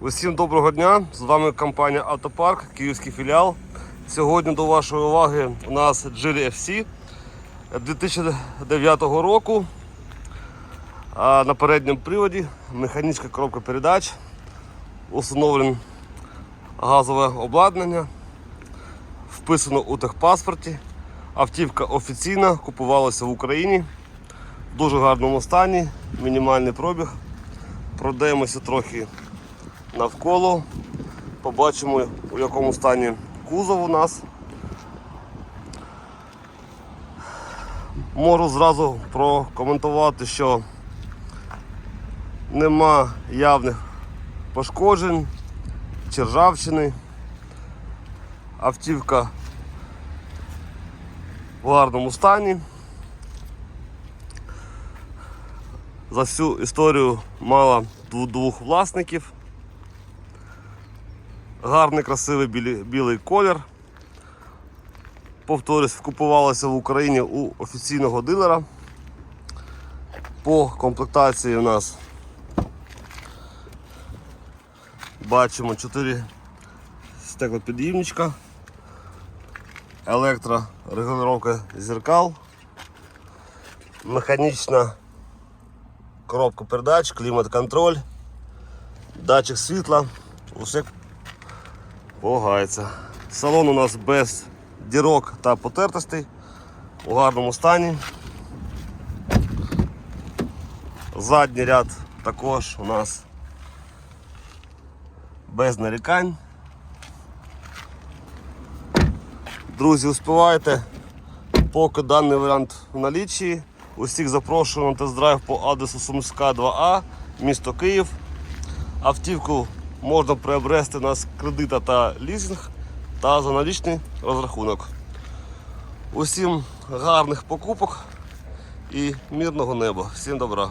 Усім доброго дня! З вами компанія Автопарк, Київський філіал. Сьогодні до вашої уваги у нас Geely FC 2009 року. На передньому приводі механічна коробка передач, установлене газове обладнання, вписано у техпаспорті. Автівка офіційна, купувалася в Україні в дуже гарному стані, мінімальний пробіг. Продаємося трохи навколо. Побачимо, у якому стані кузов у нас. Можу зразу прокоментувати, що нема явних пошкоджень чи ржавчини. Автівка в гарному стані. За всю історію мала двох власників. Гарний, красивий білі- білий колір. Повторюсь, купувалося в Україні у офіційного дилера. По комплектації у нас бачимо 4 стеклопід'їмничка, електрорегулювання зеркал, механічна коробка передач, клімат-контроль, датчик світла, усе полагається. Салон у нас без дірок та потертостей, у гарному стані. Задній ряд також у нас без нарікань. Друзі, успівайте, поки даний варіант в налічі. Усіх запрошую на тест-драйв по адресу Сумська 2А, місто Київ. Автівку можна приобрести нас кредита та лізинг та за налічний розрахунок. Усім гарних покупок і мирного неба. Всім добра.